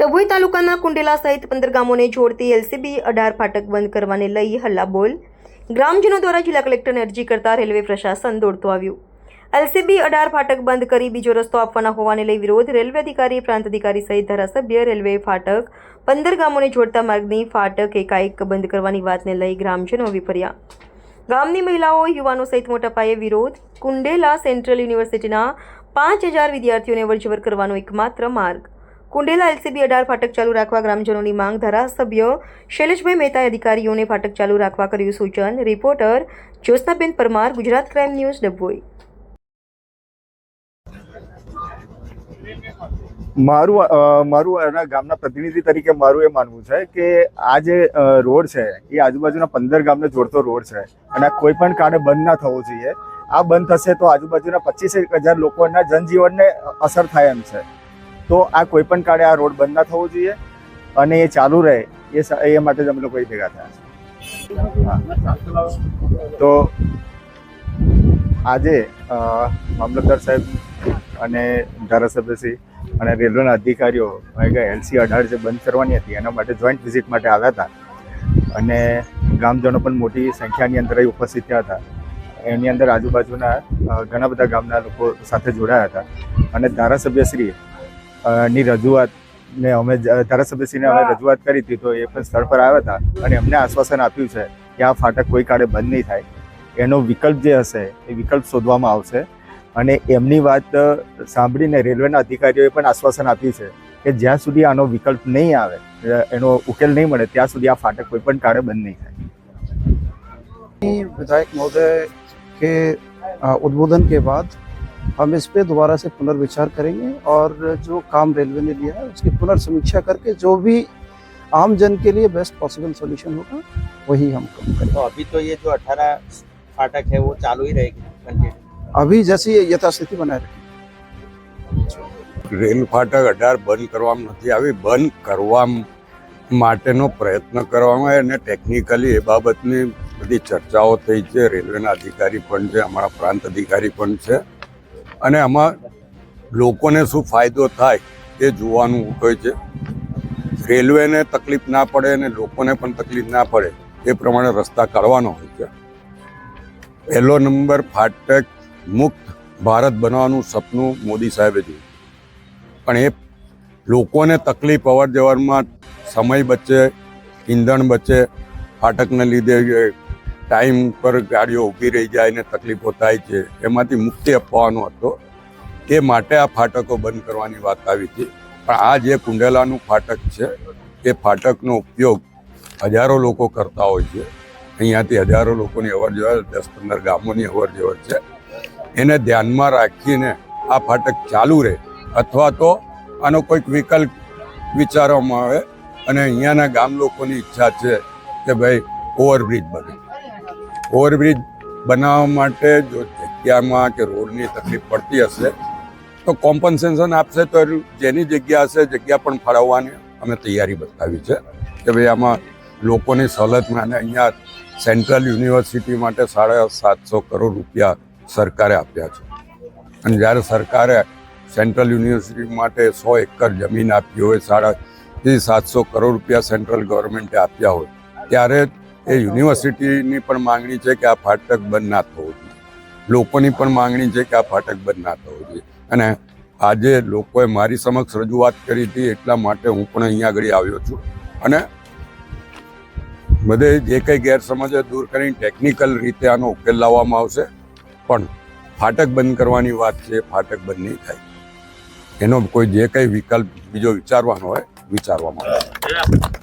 ડભોઈ તાલુકાના કુંડેલા સહિત પંદર ગામોને જોડતી એલસીબી અઢાર ફાટક બંધ કરવાને લઈ હલ્લાબોલ. ગ્રામજનો દ્વારા જિલ્લા કલેક્ટરને અરજી કરતા રેલવે પ્રશાસન દોડતું આવ્યું. એલસીબી અઢાર ફાટક બંધ કરી બીજો રસ્તો આપવાના હોવાને લઈ વિરોધ રેલવે અધિકારી, પ્રાંત અધિકારી સહિત ધારાસભ્ય, રેલવે ફાટક પંદર ગામોને જોડતા માર્ગની ફાટક એકાએક બંધ કરવાની વાતને લઈ ગ્રામજનો વિફર્યા. ગામની મહિલાઓ, યુવાનો સહિત મોટા પાયે વિરોધ. કુંડેલા સેન્ટ્રલ યુનિવર્સિટીના પાંચ હજાર વિદ્યાર્થીઓને અવરજવર કરવાનો એકમાત્ર માર્ગ. કુંડેલા એલસીબી અઢાર ફાટક ચાલુ રાખવા ગ્રામજનોની માંગ. ધારાસભ્ય શૈલેષભાઈ મહેતાએ અધિકારીઓને ફાટક ચાલુ રાખવા કર્યું સૂચન. Reporter Jyotsnaben Parmar, Gujarat crime news, Dabhoi. મારું મારું એના ગામના પ્રતિનિધિ તરીકે મારું એ માનવું છે કે આ જે રોડ છે, એ આજુબાજુના પંદર ગામને જોડતો રોડ છે અને કોઈ પણ કારણે બંધ ના થવો જોઈએ. આ બંધ થશે તો આજુબાજુના પચીસ હજાર લોકોના જનજીવનને અસર થાય એમ છે. તો આ કોઈ પણ કાળે આ રોડ બંધ ના થવો જોઈએ અને એ ચાલુ રહે, એ એ માટે જ અમે લોકો ભેગા થયા છે. તો આજે મામલતદાર સાહેબ અને ધારાસભ્યશ્રી અને રેલવેના અધિકારીઓ એલસી અઢાર જે બંધ કરવાની હતી, એના માટે જોઈન્ટ વિઝિટ માટે આવ્યા હતા. અને ગામજનો પણ મોટી સંખ્યાની અંદર ઉપસ્થિત થયા હતા. એની અંદર આજુબાજુના ઘણા બધા ગામના લોકો સાથે જોડાયા હતા. અને ધારાસભ્યશ્રી ની રજૂઆત ને અમે જ- ધારાસભ્યશ્રીને અમે રજૂઆત કરી હતી તો એ પણ સ્થળ પર આવ્યા હતા અને એમને આશ્વાસન આપ્યું છે કે આ ફાટક કોઈ કાળે બંધ નહીં થાય એનો વિકલ્પ જે હશે એ વિકલ્પ શોધવામાં આવશે અને એમની વાત અ, સાંભળીને રેલવેના અધિકારીઓએ પણ આશ્વાસન આપ્યું છે કે જ્યાં સુધી આનો વિકલ્પ નહીં આવે અ, એનો ઉકેલ નહીં મળે ત્યાં સુધી આ ફાટક કોઈ પણ કાળે બંધ નહીં થાય विधायक महोदय के अ, उद्बोधन के बाद हम इस पे दोबारा से पुनर्विचार करेंगे और जो काम रेलवे ने लिया है उसकी पुनर्समीक्षा करके जो भी आम जन के लिए बेस्ट पॉसिबल सॉल्यूशन होगा वही हम काम करेंगे तो अभी तो ये जो अठारह फाटक है वो चालू ही रहेगी कंटिन्यू अभी जैसी यथास्थिति बनाए रखें રેલ ફાટક અઢાર બંધ કરવામાં નથી આવી બંધ કરવા માટેનો પ્રયત્ન કરવામાં આવ્યો અને ટેકનિકલી એ બાબતની બધી ચર્ચાઓ થઈ છે રેલવેના અધિકારી પણ છે અમારા પ્રાંત અધિકારી પણ છે અને આમાં લોકોને શું ફાયદો થાય એ જોવાનું હોય છે. રેલવેને તકલીફ ના પડે અને લોકોને પણ તકલીફ ના પડે એ પ્રમાણે રસ્તા કાઢવાનો હોય છે. પહેલો નંબર ફાટક મુક્ત ભારત બનાવવાનું સપનું મોદી સાહેબે જોયું. પણ એ લોકોને તકલીફ અવર જવરમાં સમય બચે, ઈંધણ બચે, ફાટકને લીધે ટાઈમ પર ગાડીઓ ઊભી રહી જાય ને તકલીફો થાય છે, એમાંથી મુક્તિ અપાવવાનો હતો એ માટે આ ફાટકો બંધ કરવાની વાત આવી હતી. પણ આ જે કુંડેલાનું ફાટક છે, એ ફાટકનો ઉપયોગ હજારો લોકો કરતા હોય છે. અહીંયાથી હજારો લોકોની અવર જવર દસ પંદર ગામોની અવર જવર છે. એને ધ્યાનમાં રાખીને આ ફાટક ચાલુ રહે અથવા તો આનો કોઈક વિકલ્પ વિચારવામાં આવે અને અહીંયાના ગામ લોકોની ઈચ્છા છે કે ભાઈ ઓવરબ્રિજ બને. ઓવરબ્રિજ બનાવવા માટે જો જગ્યામાં કે રોડની તકલીફ પડતી હશે, તો કોમ્પન્સેશન આપશે તો જેની જગ્યા હશે, જગ્યા પણ ફાળવવાની અમે તૈયારી બતાવી છે કે ભાઈ આમાં લોકોની સવલતમાં અને અહીંયા સેન્ટ્રલ યુનિવર્સિટી માટે સાડા સાતસો કરોડ રૂપિયા સરકારે આપ્યા છે. અને જ્યારે સરકારે સેન્ટ્રલ યુનિવર્સિટી માટે સો એકર જમીન આપી હોય, સાડા સાતસો કરોડ રૂપિયા સેન્ટ્રલ ગવર્મેન્ટે આપ્યા હોય, ત્યારે એ યુનિવર્સિટીની પણ માંગણી છે કે આ ફાટક બંધ ના થવો જોઈએ. લોકોની પણ માંગણી છે કે આ ફાટક બંધ ના થવો જોઈએ. અને આજે લોકોએ મારી સમક્ષ રજૂઆત કરી હતી એટલા માટે હું પણ અહીંયા આગળ આવ્યો છું. અને બધે જે કંઈ ગેરસમજ દૂર કરીને ટેકનિકલ રીતે આનો ઉકેલ લાવવામાં આવશે. પણ ફાટક બંધ કરવાની વાત છે, ફાટક બંધ નહીં થાય. એનો કોઈ જે કંઈ વિકલ્પ બીજો વિચારવાનો હોય, વિચારવામાં આવે.